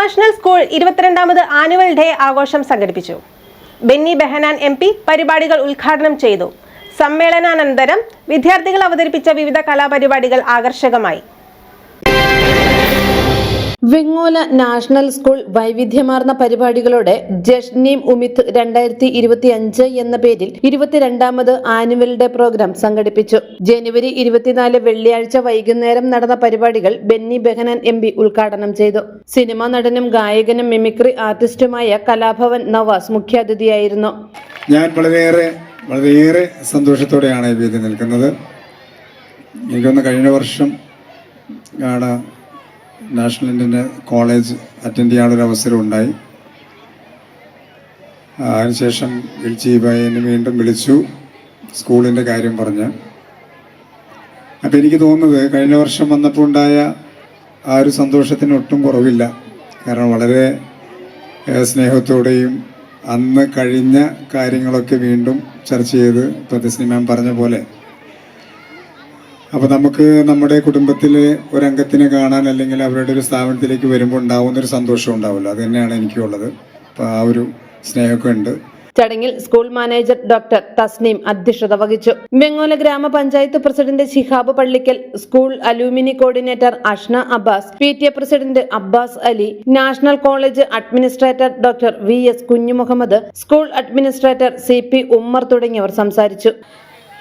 National school ഇരുപത്തിരണ്ടാമത് annual day ആഘോഷം സംഘടിപ്പിച്ചു. ബെന്നി ബെഹനാൻ എം പി പരിപാടികൾ ഉദ്ഘാടനം ചെയ്തു. സമ്മേളനാനന്തരം വിദ്യാർത്ഥികൾ അവതരിപ്പിച്ച വിവിധ കലാപരിപാടികൾ ആകർഷകമായി. വെങ്ങോല നാഷണൽ സ്കൂൾ വൈവിധ്യമാർന്ന പരിപാടികളോടെ ജഷ്നീം ഉമിത് രണ്ടായിരത്തി ഇരുപത്തി അഞ്ച് എന്ന പേരിൽ ഇരുപത്തിരണ്ടാമത് ആനുവൽ ഡേ പ്രോഗ്രാം സംഘടിപ്പിച്ചു. ജനുവരി ഇരുപത്തിനാല് വെള്ളിയാഴ്ച വൈകുന്നേരം നടന്ന പരിപാടികൾ ബെന്നി ബെഹനാൻ എം ഉദ്ഘാടനം ചെയ്തു. സിനിമാ നടനും ഗായകനും മിമിക്രി ആർട്ടിസ്റ്റുമായ കലാഭവൻ നവാസ് മുഖ്യാതിഥിയായിരുന്നു. ഞാൻ വളരെയേറെ വളരെയേറെ സന്തോഷത്തോടെയാണ് ഈ വേദി നിൽക്കുന്നത്. എനിക്കൊന്ന് കഴിഞ്ഞ വർഷം ആണ് നാഷണൽ ഇന്ത്യൻ കോളേജ് അറ്റൻഡ് ചെയ്യാനുള്ളൊരു അവസരം ഉണ്ടായി. അതിനുശേഷം വിളിച്ച് എന്നെ വീണ്ടും വിളിച്ചു സ്കൂളിന്റെ കാര്യം പറഞ്ഞ്. അപ്പം എനിക്ക് തോന്നുന്നത് കഴിഞ്ഞ വർഷം വന്നപ്പോൾ ഉണ്ടായ ആ ഒരു സന്തോഷത്തിന് ഒട്ടും കുറവില്ല. കാരണം വളരെ സ്നേഹത്തോടെയും അന്ന് കഴിഞ്ഞ കാര്യങ്ങളൊക്കെ വീണ്ടും ചർച്ച ചെയ്ത് പ്രതിസ്നി മാം പറഞ്ഞ പോലെ അപ്പോൾ നമുക്ക് നമ്മുടെ കുടുംബത്തിലെ ഒരംഗത്തിനെ കാണാൻ അല്ലെങ്കിൽ അവരുടെ ഒരു സ്ഥാപനത്തിലേക്ക് വരുമ്പോൾ ഉണ്ടാവുന്ന ഒരു സന്തോഷം ഉണ്ടാവുമല്ലോ അത് തന്നെയാണ് എനിക്കുള്ളത്. അപ്പോൾ ആ ഒരു സ്നേഹമൊക്കെ ഉണ്ട് ചടങ്ങിൽ സ്കൂൾ മാനേജർ ഡോക്ടർ തസ്നീം അധ്യക്ഷത വഹിച്ചു. വെങ്ങോല ഗ്രാമപഞ്ചായത്ത് president Shihab Pallikkal school alumni coordinator Ashna Abbas P T A president Abbas Ali national college administrator doctor V S Kunhumuhammed school administrator C P Ummer തുടങ്ങിയവർ സംസാരിച്ചു.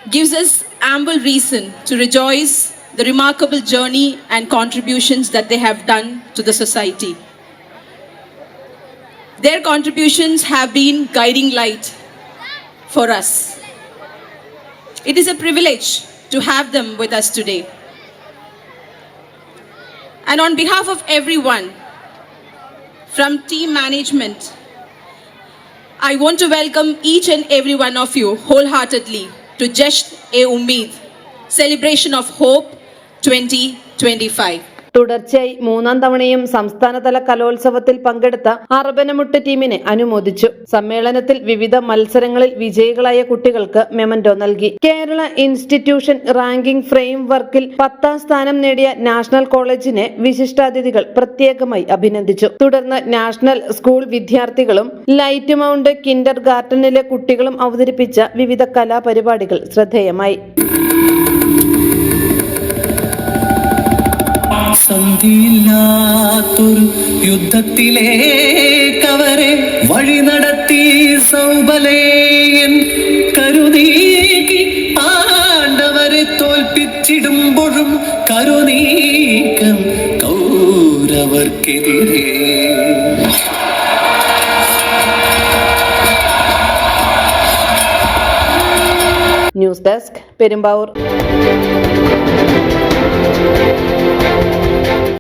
Gives us ample reason to rejoice the remarkable journey and contributions that they have done to the society. Their contributions have been guiding light for us. It is a privilege to have them with us today. And on behalf of everyone from team management, I want to welcome each and every one of you wholeheartedly to Jasht e Umeed, celebration of hope 2025. തുടർച്ചയായി മൂന്നാം തവണയും സംസ്ഥാനതല കലോത്സവത്തിൽ പങ്കെടുത്ത അറബനമുട്ട് ടീമിനെ അനുമോദിച്ചു. സമ്മേളനത്തിൽ വിവിധ മത്സരങ്ങളിൽ വിജയികളായ കുട്ടികൾക്ക് മെമന്റോ നൽകി. കേരള ഇൻസ്റ്റിറ്റ്യൂഷൻ റാങ്കിംഗ് ഫ്രെയിം വർക്കിൽ പത്താം സ്ഥാനം നേടിയ നാഷണൽ കോളേജിനെ വിശിഷ്ടാതിഥികൾ പ്രത്യേകമായി അഭിനന്ദിച്ചു. തുടർന്ന് നാഷണൽ സ്കൂൾ വിദ്യാർത്ഥികളും ലൈറ്റ് മൗണ്ട് കിൻഡർ ഗാർഡനിലെ കുട്ടികളും അവതരിപ്പിച്ച വിവിധ കലാപരിപാടികൾ ശ്രദ്ധേയമായി. സന്ധിയില്ലാത്തൊരു യുദ്ധത്തിലേക്കവരെ വഴി നടത്തി സൗബലേയൻ കരുനീക്കി പാണ്ഡവരെ തോൽപ്പിച്ചിടുമ്പോഴും കരുനീക്കം കൗരവർക്കെതിരെ. News desk Perumbavoor.